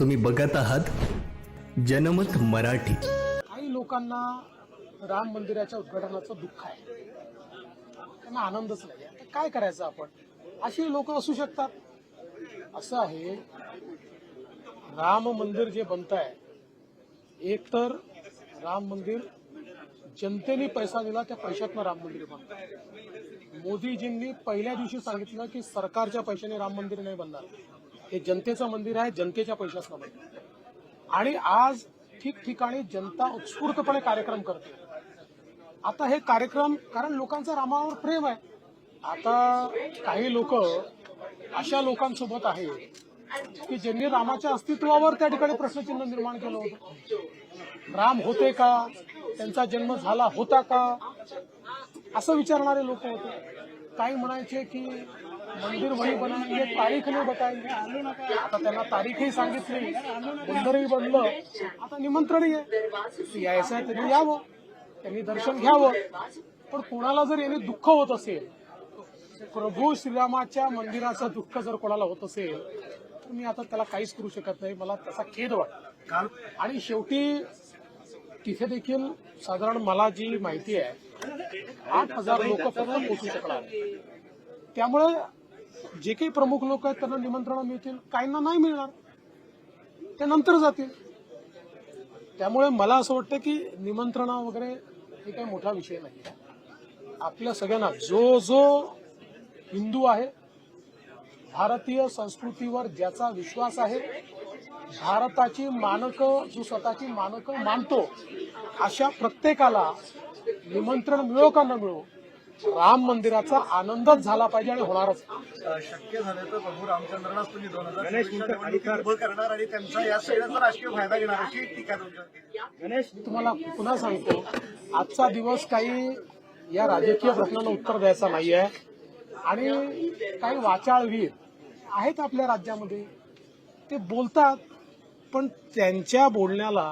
तुम्ही बघत आहात जनमत मराठी. काही लोकांना राम मंदिराच्या उद्घाटनाचं दुःख आहे. त्यांना आनंदच नाही आता काय करायचं आपण? अशी लोक असू शकतात. असं आहे राम मंदिर जे बनत आहे एक तर राम मंदिर जनतेने पैसा दिला त्या पैशातनं राम मंदिर बनत मोदीजींनी पहिल्या दिवशी सांगितलं की सरकारच्या पैशाने राम मंदिर नाही बनणार. हे जनतेचं मंदिर आहे जनतेच्या पैशातनं मंदिर आणि आज ठिकठिकाणी जनता उत्स्फूर्तपणे कार्यक्रम करते. आता हे कार्यक्रम कारण लोकांचं रामावर प्रेम आहे. आता काही लोक अशा लोकांसोबत आहे की ज्यांनी रामाच्या अस्तित्वावर त्या ठिकाणी प्रश्नचिन्ह निर्माण केलं होतं. राम होते का? त्यांचा जन्म झाला होता का? असं विचारणारे लोक होते. काही म्हणायचे की मंदिर वही एक तारीख नाही बताएंगे आता त्यांना तारीखही सांगितली. मंदिरही बनलं. आता निमंत्रणही आहे. यायचं आहे त्यांनी यावं. त्यांनी दर्शन घ्यावं. पण कोणाला जर याने दुःख होत असेल प्रभू श्रीरामाच्या मंदिराचं दुःख जर कोणाला होत असेल तर मी आता त्याला काहीच करू शकत नाही. मला त्याचा खेद वाटतो. आणि शेवटी तिथे देखील साधारण मला जी माहिती आहे आठ हजार लोक फक्त पोहोचू शकणार. त्यामुळे जे काही प्रमुख लोक आहेत त्यांना निमंत्रण मिळतील काहींना नाही मिळणार ते नंतर जातील. त्यामुळे मला असं वाटतं की निमंत्रण वगैरे हे काही मोठा विषय नाही. आपल्या सगळ्यांना जो जो हिंदू आहे भारतीय संस्कृतीवर ज्याचा विश्वास आहे भारताची मानकं जो स्वतःची मानकं मानतो अशा प्रत्येकाला निमंत्रण मिळो का न मिळो राम मंदिराचा आनंदच झाला पाहिजे आणि होणारच. शक्य झालं तर प्रभू रामचंद्रांनाच तुम्ही दोन हजार करणार आणि त्यांचा या सगळ्याचा राजकीय फायदा घेणार अशी टीका. मी तुम्हाला पुन्हा सांगतो आजचा दिवस काही या राजकीय प्रश्नांना उत्तर द्यायचा नाही आहे आणि काही वाचाळवीर आहेत आपल्या राज्यामध्ये ते बोलतात पण त्यांच्या बोलण्याला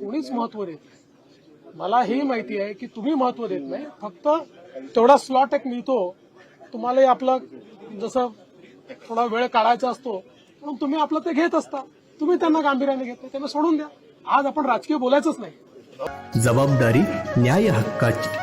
कोणीच महत्त्व देत नाही. मला ही माहिती आहे की तुम्ही महत्त्व देत नाही फक्त तेवढा स्लॉट एक मिळतो. तुम्हालाही आपलं जसं थोडा वेळ काढायचा असतो म्हणून तुम्ही आपलं ते घेत असता. तुम्ही त्यांना गांभीर्याने घेत त्यांना सोडून द्या. आज आपण राजकीय बोलायचंच नाही. जबाबदारी न्याय हक्काची.